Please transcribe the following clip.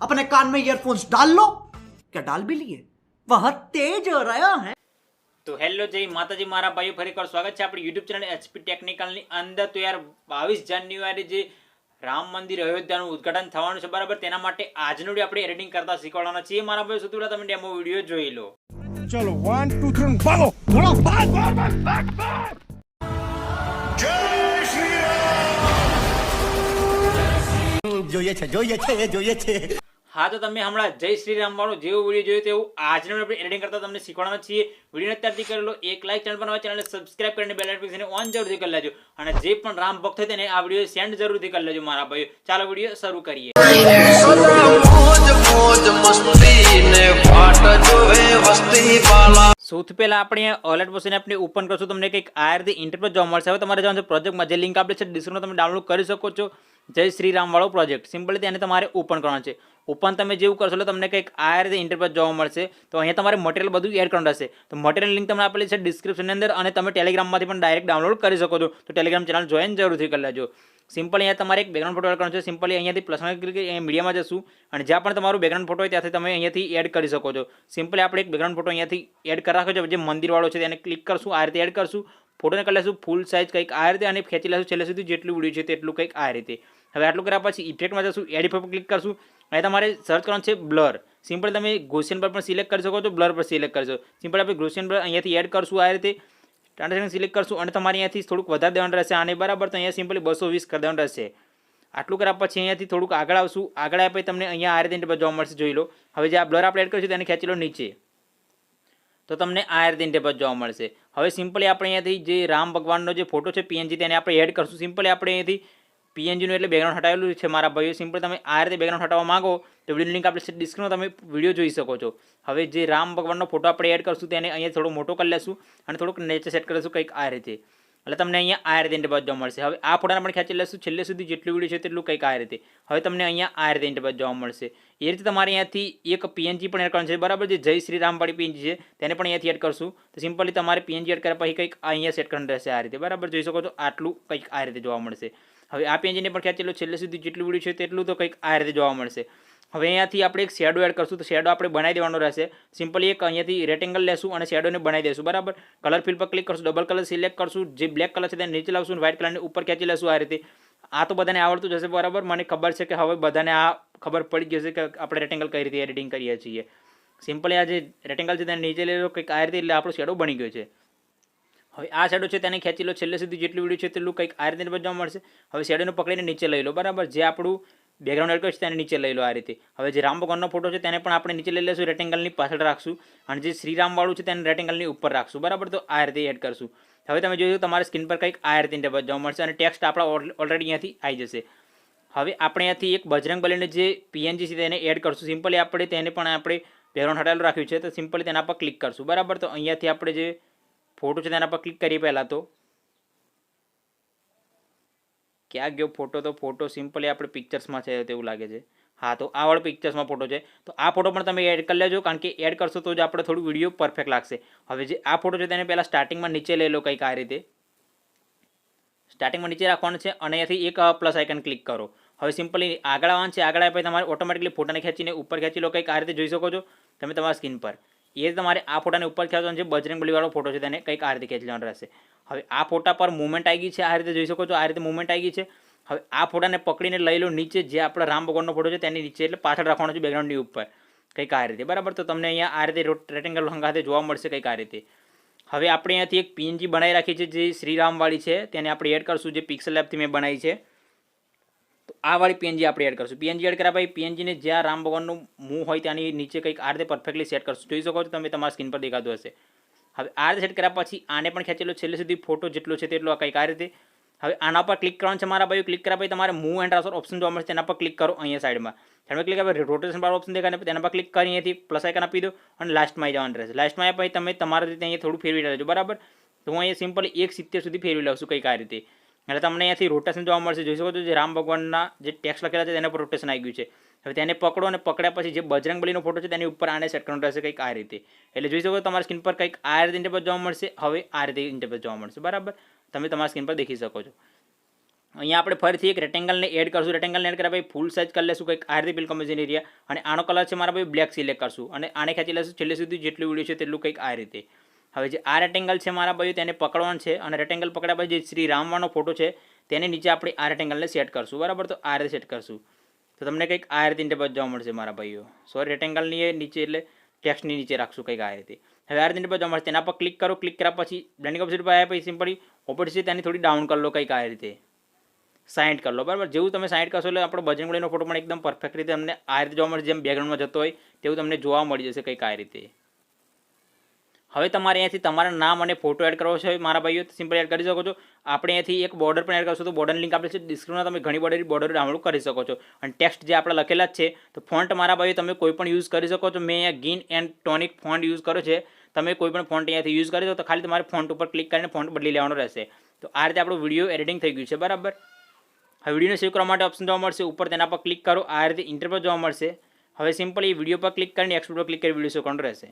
अपने कान में ईयरफोन्स डाल लो क्या डाल भी लिए वह तेज हो रहा है તો હેલો જય માતાજી મારા ભાઈઓ ફરી એકવાર સ્વાગત છે આપણી યુટ્યુબ ચેનલ એચપી ટેકનિકલની અંદર તો યાર બાવીસ જાન્યુઆરી જે રામ મંદિર અયોધ્યાનું ઉદ્ઘાટન થવાનું છે બરાબર તેના માટે આજનો વિડીયો આપણે એડિટિંગ કરતા શીખવાડવાના છીએ મારા ભાઈ સૌથી પહેલા તમે ડેમો વિડીયો જોઈ લો ચલો વન ટુ થ્રી ભાગો બોલો ભાગ ભાગ ભાગ ભાગ ભાગ જોઈએ છે જોઈએ છે જોઈએ છે હા, તો તમે હમણાં જય શ્રી રામ વાળો જેવો વીડિયો જોયો તેવું આજનો આપણે એડિટિંગ કરતા તમને શીખવાડવાના છીએ. વીડિયો અત્યારથી કરી લો, એક લાઈક ચેનલ બનાવવા ચેનલને સબસ્ક્રાઇબ કરીને બેલ આઇકન ઓન જરૂરથી કરી લેજો. અને જે પણ રામ ભક્ત હોય તેને આ વીડિયો સેન્ડ જરૂરથી કરી લેજો, મારા ભાઈઓ. ચાલો વીડિયો શરૂ કરીએ. સૌથી પહેલા આપણે ઓલેટ પછી આપણે ઓપન કરશું. તમને કંઈક આ રીતે ઇન્ટરફેસ જોવા મળશે. હવે તમારે જવાનું પ્રોજેક્ટમાં જે લિંક આપેલી છે ડિસ્ક્રિપ્શનમાં તમે ડાઉનલોડ કરી શકો છો. જય શ્રી રામ વાળો પ્રોજેક્ટ. સિમ્પલી તેને તમારે ઓપન કરવાનો છે. ઓપન તમે જેવું કરશો એટલે તમને કંઈક આ રીતે ઇન્ટરપ્રેટ જોવા મળશે. તો અહીંયા તમારે મટીરિયલ બધું એડ કરવાનું રહેશે. તો મટીરિયલ લિંક તમને આપેલી છે ડિસ્ક્રિપ્શનની અંદર અને તમે ટેલિગ્રામમાંથી પણ ડાયરેક્ટ ડાઉનલોડ કરી શકો છો. તો ટેલિગ્રામ ચેનલ જોઈન જરૂરથી કરી લેજો. સિમ્પલી અહીંયા તમારે એક બેકગ્રાઉન્ડ ફોટો એડ કરવાનો છે. સિમ્પલી અહીંયાથી ક્લિક અહીંયા મીડિયામાં જશું. અને જ્યાં પણ તમારું બેકગ્રાઉન્ડ ફોટો હોય ત્યાંથી તમે અહીંયાથી એડ કરી શકો છો. સિમ્પલી આપણે એક બેકગ્રાઉન્ડ ફોટો અહીંયાથી એડ કરી રાખો છો. જે મંદિરવાળો છે તેને ક્લિક કરશું. આ રીતે એડ કરશું. ફોટોને કરી લેશું. ફૂલ સાઇઝ કંઈક આ રીતે અને ખેંચી લેશું. છેલ્લે સુધી જેટલું વીડિયો છે તેટલું કંઈક આ રીતે. હવે આટલું કર્યા પછી ઇફેક્ટમાં જશું એડ ઇફેક્ટ ક્લિક કરશું. અહીં તમારે સર્ચ કરવાનું છે બ્લર સિમ્પલ તમે ગોસિયન પર પણ સિલેક્ટ કરી શકો છો બ્લર પર સિલેક્ટ કરશો સિમ્પલ આપણે ગ્રોસિયન પર અહીંયાથી એડ કરશું આ રીતે. ટ્રાન્ઝેક્શન સિલેક્ટ કરશું અને તમારે અહીંયાથી થોડુંક વધારે દેવાનું રહેશે. આને બરાબર તો અહીંયા સિમ્પલી બસો વીસ કરી દેવાનું રહેશે. આટલું કર્યા પછી અહીંયાથી થોડુંક આગળ આવશું. આગળ આવ્યા તમને અહીંયા આ રીતે જોવા મળશે, જોઈ લો. હવે જે આ બ્લર આપણે એડ કરીશું તેને ખેંચી લો નીચે. તો તમને આ રીતે ઇન્ટરફેસ જોવા મળશે. હવે સિમ્પલી આપણે અહીંયાથી જે રામ ભગવાનનો જે ફોટો છે પીએનજી તેને આપણે એડ કરશું. સિમ્પલી આપણે અહીંયાથી પીએનજીનું એટલે બેકગ્રાઉન્ડ હટાવેલું છે મારા ભાઈઓ સિમ્પલ તમે આ રીતે બેકગ્રાઉન્ડ હટાવવા માગો તો વીડિયો લિંક આપણે ડિસ્ક્રિપ્શનમાં તમે વીડિયો જોઈ શકો છો. હવે જે રામ ભગવાનનો ફોટો આપણે એડ કરશું તેને અહીંયા થોડો મોટો કરી લેશું અને થોડુંક નેચર સેટ કરીશું કંઈક આ રીતે. એટલે તમને અહીંયા આ રીતે ઇન્ટરબાદ જોવા મળશે. હવે આ ફોટાને આપણે ખેંચી લેશું. છેલ્લે સુધી જેટલું વીડિયો છે તેટલું કંઈક આ રીતે. હવે તમને અહીંયા આ રીતે ઇન્ટરબાદ જોવા મળશે. એ રીતે તમારે અહીંયાથી એક પીએનજી પણ એડ કરવાનું છે. બરાબર જે જય શ્રી રામ વાળી પીએનજી છે. તેને પણ અહીંયાથી એડ કરશું. તો સિમ્પલી તમારે પીએનજી એડ કર્યા પછી કંઈક અહીંયા સેટ કરવાનું રહેશે આ રીતે. બરાબર? જોઈ શકો છો? આટલું કંઈક આ રીતે જોવા મળશે. હવે આ પેજને પણ ખેંચેલું છેલ્લે સુધી જેટલું વીડિયો છે તેટલું તો કંઈક આ રીતે જોવા મળશે. હવે અહીંયાથી આપણે એક શેડો એડ કરશું, તો શેડો આપણે બનાવી દેવાનો રહેશે. સિમ્પલી એક અહીંયાથી રેટેંગલ લેશું અને શેડોને બનાવી દેશું, બરાબર? કલર ફિલ પર ક્લિક કરશું ડબલ કલર સિલેક્ટ કરશું, જે બ્લેક કલર છે તેને નીચે લાવશું અને વ્હાઇટ કલરને ઉપર ખેંચી લેશું આ રીતે. આ તો બધાને આવડતું જશે બરાબર? મને ખબર છે કે હવે બધાને આ ખબર પડી જશે કે આપણે રેટેંગલ કઈ રીતે એડિટિંગ કરીએ છીએ. સિમ્પલી આ જે રેટેંગલ છે તેને નીચે લેલો કંઈક આ રીતે એટલે આપણો શેડો બની ગયો છે. હવે આ શેડો છે તેને ખેંચી લો. છેલ્લે સુધી જેટલું વીડિયો છે તેટલું કંઈક આ રીતે બચવા મળશે. હવે શેડોને પકડીને નીચે લઈ લો. બરાબર? જે આપણું બેકગ્રાઉન્ડ એડ કરશે તેને નીચે લઈ લો આ રીતે. હવે જે રામ ભગવાનનો ફોટો છે તેને પણ આપણે નીચે લઈ લઈશું રેટેંગલની પાછળ રાખશું. અને જે શ્રીરામવાળું છે તેને રેટેંગલની ઉપર રાખશું. બરાબર? તો આ રીતે એડ કરશું. હવે તમે જોયું તમારે સ્ક્રીન પર કંઈક આ રીતે બચવા મળશે અને ટેક્સ્ટ આપણા ઓલરેડી અહીંયાથી આવી જશે. હવે આપણે અહીંયાથી એક બજરંગ બલીને જે પીએનજી છે તેને એડ કરશું. સિમ્પલી આપણે તેને પણ આપણે બેકગ્રાઉન્ડ હટાવેલું રાખ્યું છે. તો સિમ્પલી તેના પર ક્લિક કરશું. બરાબર? તો અહીંયાથી આપણે જે ફોટો છે તેના પર ક્લિક કરીએ પહેલાં તો. ક્યાં ગયો ફોટો તો ફોટો સિમ્પલી આપણે પિક્ચર્સમાં છે તેવું લાગે છે. હા, તો આ પિક્ચર્સમાં ફોટો છે. તો આ ફોટો પણ તમે એડ કરી લેજો, કારણ કે એડ કરશો તો જ આપણે થોડું વીડિયો પરફેક્ટ લાગશે. હવે જે આ ફોટો છે તેને પહેલાં સ્ટાર્ટિંગમાં નીચે લઈ લો કંઈક આ રીતે. સ્ટાર્ટિંગમાં નીચે રાખવાનું છે અને અહીંયાથી એક પ્લસ આઇકન ક્લિક કરો. હવે સિમ્પલી આગળ આવવાનું છે. આગળ પછી તમારે ઓટોમેટિકલી ફોટાને ખેંચીને ઉપર ખેંચી લો, કંઈક આ રીતે જોઈ શકો છો. તમે તમારા સ્ક્રીન પર. એ તમારે આ ફોટાને ઉપર ખેંચવાનો છે, બજરંગ બલીવાળો ફોટો છે, તેને કંઈક આ રીતે ખેંચવાનો રહેશે. હવે આ ફોટા પર મુવમેન્ટ આવી ગઈ છે, આ રીતે જોઈ શકો છો, આ રીતે મુવમેન્ટ આવી ગઈ છે. હવે આ ફોટાને પકડીને લઈ લો નીચે, જે આપણા રામ ભગવાનનો ફોટો છે, તેની નીચે એટલે પાછળ રાખવાનો છે બેકગ્રાઉન્ડની ઉપર. કંઈક આ રીતે. બરાબર? તો તમને અહીંયા આ રીતે રેટેંગલ હંગાથે જોવા મળશે કંઈક આ રીતે. હવે આપણે અહીંયાથી એક પીએનજી બનાવી રાખી છે જે શ્રીરામવાળી છે, તેને આપણે એડ કરશું, જે પિક્સલ એપથી મેં બનાવી છે. આ વાળી પીએનજી આપણે એડ કરશું. પીએનજી એડ કર્યા પછી પીએનજીને જ્યાં રામ ભગવાનનું મું હોય ત્યાંની નીચે કંઈક આ રીતે પરફેક્ટલી સેટ કરશું. જોઈ શકો છો તમે તમારા સ્ક્રીન પર દેખાતું હશે. હવે આ રીતે સેટ કર્યા પછી આને પણ ખેંચેલો છેલ્લે સુધી ફોટો જેટલો છે તેટલો કંઈક આ રીતે. હવે આના પર ક્લિક કરવાનું છે મારા ભાઈ ક્લિક કર્યા પછી તમારે મૂવ એન્ડ ટ્રાન્સફર ઓપ્શન જોવા મળશે. તેના પર ક્લિક કરો અહીંયા સાઈડમાં તમે ક્લિક આપણે રોટેશન પર ઓપ્શન દેખાય તેના પર ક્લિક કરી અહીંયાથી પ્લસ આઇકન આપી દો અને લાસ્ટમાં જવાનું રહેશે. લાસ્ટમાં આવ્યા પછી તમે તમારા રીતે અહીંયા થોડું ફેરવી રહેજો બરાબર? તો હું અહીંયા સિમ્પલ એક સિત્તેર સુધી ફેરવી લઉં છું કંઈક આ રીતે. એટલે તમને અહીંયાથી રોટેશન જોવા મળશે. જોઈ શકો છો જે રામ ભગવાનના જે ટેક્સ લખેલા છે તેના પર રોટેશન આવી ગયું છે. હવે તેને પકડો અને પકડ્યા પછી જે બજરંગ બલીનો ફોટો છે તેની ઉપર આને સેટ કરવાનું રહેશે કંઈક આ રીતે. એટલે જોઈ શકો છો તમારા સ્ક્રીન પર કંઈક આ રીતે ઇન્ટરપ્રેટ જોવા મળશે. હવે આ રીતે ઇન્ટરપ્રેટ જોવા મળશે. બરાબર? તમે તમારા સ્ક્રીન પર દેખી શકો છો. અહીંયા આપણે ફરીથી એક રેક્ટેંગલને એડ કરશું. રેક્ટેંગલને એડ કર્યા પછી ફૂલ સાઇઝ કરી લેશું કંઈક આ રીતે બિલ કમ્પોઝિશન એરિયા અને આનો કલર છે મારા ભાઈ બ્લેક સિલેક્ટ કરશું. અને આને ખેંચી લેશું. છેલ્લે સુધી જેટલું વીડિયો છે તેટલું કંઈક આ રીતે. હવે જે આ રેટેંગલ છે મારા બાજુ તેને પકડવાનું છે અને રેટેંગલ પકડ્યા પછી જે શ્રી રામવાનો ફોટો છે તેની નીચે આપણે આ રેટેંગલને સેટ કરશું. બરાબર? તો આ રીતે સેટ કરશું. તો તમને કંઈક આ રીતે ઇન્ટરપ્રેટ જોવા મળશે મારા ભાઈઓ. સોરી રેટેંગલની નીચે એટલે ટેક્સ્ટની નીચે રાખશું કંઈક આ રીતે. હવે આ રીતે ઇન્ટરપ્રેટ જોવા મળશે. તેના પર ક્લિક કરો. ક્લિક કર્યા પછી બ્લેન્ડિંગ ઓપ્શન પર આવ્યા પછી સિમ્પલી ઓપોઝિટ તેની થોડી ડાઉન કરી લો કંઈક આ રીતે. સાઇડ કરી લો. બરાબર? જેવું તમે સાઇડ કરશો એટલે આપણો બજરંગબલીનો ફોટો પણ એકદમ પરફેક્ટ રીતે તમને આ રીતે જોવા મળશે. જેમ બેકગ્રાઉન્ડમાં જતો હોય, તેવું તમને જોવા મળી જશે કંઈક આ રીતે. હવે તમારે અહીંયાથી તમારા નામ અને ફોટો એડ કરવો છે. મારા ભાઈઓ સિમ્પલ એડ કરી શકો છો. આપણે અહીંયાથી એક બોર્ડર પણ એડ કરશો. તો બોર્ડર લિંક આપેલી છે. ડિસ્ક્રિપ્શનમાં તમે ઘણી બધી બોર્ડર ડાઉનલોડ કરી શકો છો. અને ટેક્સ્ટ જે આપણે લખેલા છે, તો ફોન્ટ મારા ભાઈઓ તમે કોઈ પણ યુઝ કરી શકો છો. મેં અહીંયા gin and tonic font use કર્યો છે. તમે કોઈ પણ ફોન્ટ અહીંયાથી યુઝ કરી દો, તો ખાલી તમારે ફોન્ટ ઉપર ક્લિક કરીને ફોન્ટ બદલી લેવાનો રહેશે. તો આ રીતે આપણું વીડિયો એડિટિંગ થઈ ગયું છે. બરાબર? હવે વિડીયોને સેવ કરવા માટે ઓપ્શન જોવા મળશે. ઉપર તેના પર ક્લિક કરો. આ રીતે ઇન્ટરપ્રેટ જોવા મળશે. હવે સિમ્પલી વીડિયો પર ક્લિક કરીને એક્સપોર્ટ પર ક્લિક કરી વીડિયો સેવ કરવાનો રહેશે.